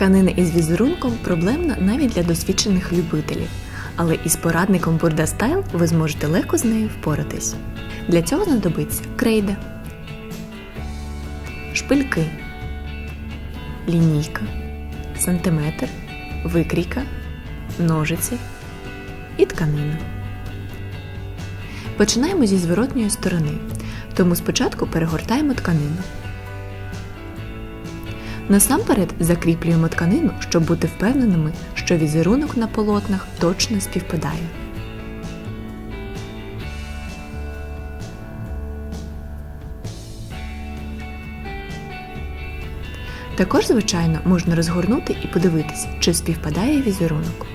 Тканина із візерунком проблемна навіть для досвідчених любителів, але із порадником Burda Style ви зможете легко з нею впоратись. Для цього знадобиться крейда, шпильки, лінійка, сантиметр, викрійка, ножиці і тканина. Починаємо зі зворотньої сторони, тому спочатку перегортаємо тканину. Насамперед закріплюємо тканину, щоб бути впевненими, що візерунок на полотнах точно співпадає. Також, звичайно, можна розгорнути і подивитися, чи співпадає візерунок.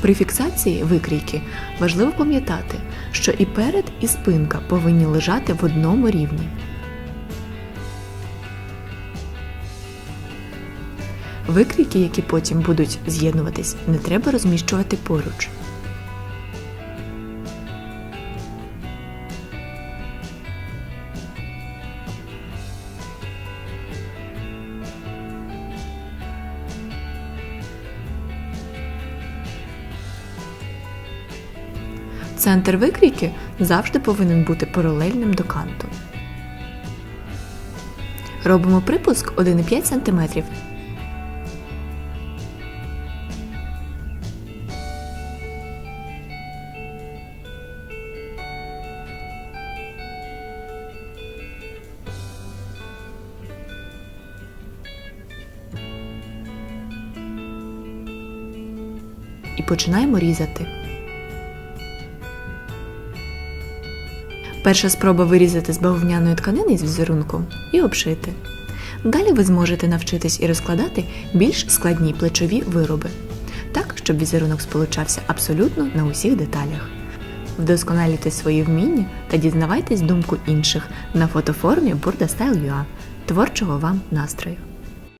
При фіксації викрійки важливо пам'ятати, що і перед, і спинка повинні лежати в одному рівні. Викрійки, які потім будуть з'єднуватись, не треба розміщувати поруч. Центр викрійки завжди повинен бути паралельним до канту. Робимо припуск 1,5 см. І починаємо різати. Перша спроба вирізати з бавовняної тканини з візерунком і обшити. Далі ви зможете навчитись і розкладати більш складні плечові вироби, так, щоб візерунок сполучався абсолютно на усіх деталях. Вдосконалюйте свої вміння та дізнавайтесь думку інших на фотофорумі Burda Style.ua. Творчого вам настрою!